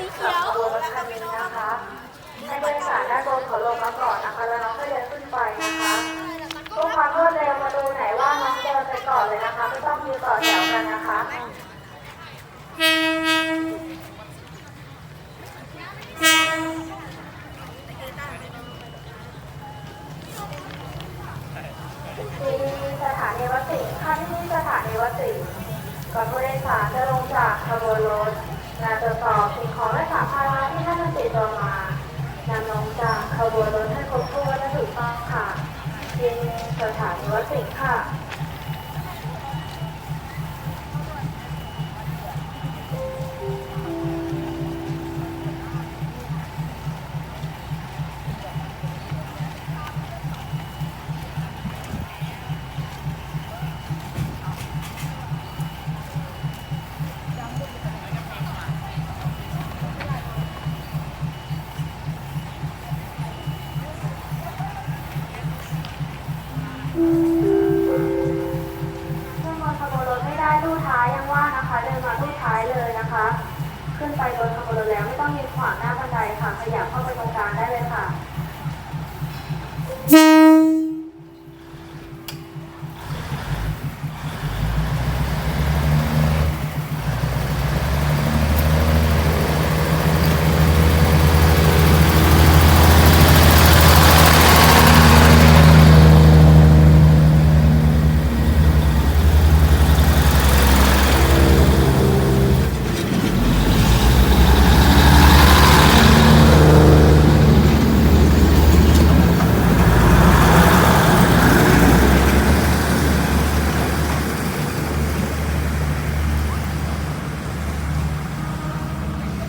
สีเขียวตัวรถคันนี้นะคะให้ผู้โดยสด้านบนขอลงมาก่อนนะคะแล้วน้องก็เดินขึ้นไปนะคะเพื่ความรวดเร็วมาดูไหนว่าน้องเดินไปก่อนเลยนะคะไม่ต้องยืนต่อแถวกันนะคะมีสถานีวัตถิขั้นที่สถานีวัตถิก่อนผู้โดยสารจะลงจากขบวนรถงานตรวจสอบสิ่งของ วนรถให้ครบถ้วนและถูกต้องค่ะที่นี่สถานีวัดสิงห์ค่ะ ขึ้นบนขบวนรถไม่ได้ลู่ท้ายยังว่านะคะ เดินมาลู่ท้ายเลยนะคะ ขึ้นไปบนขบวนรถแล้วไม่ต้องยืนขวางหน้าบันไดค่ะ ขยับเข้าไปตรงกลางได้เลยค่ะ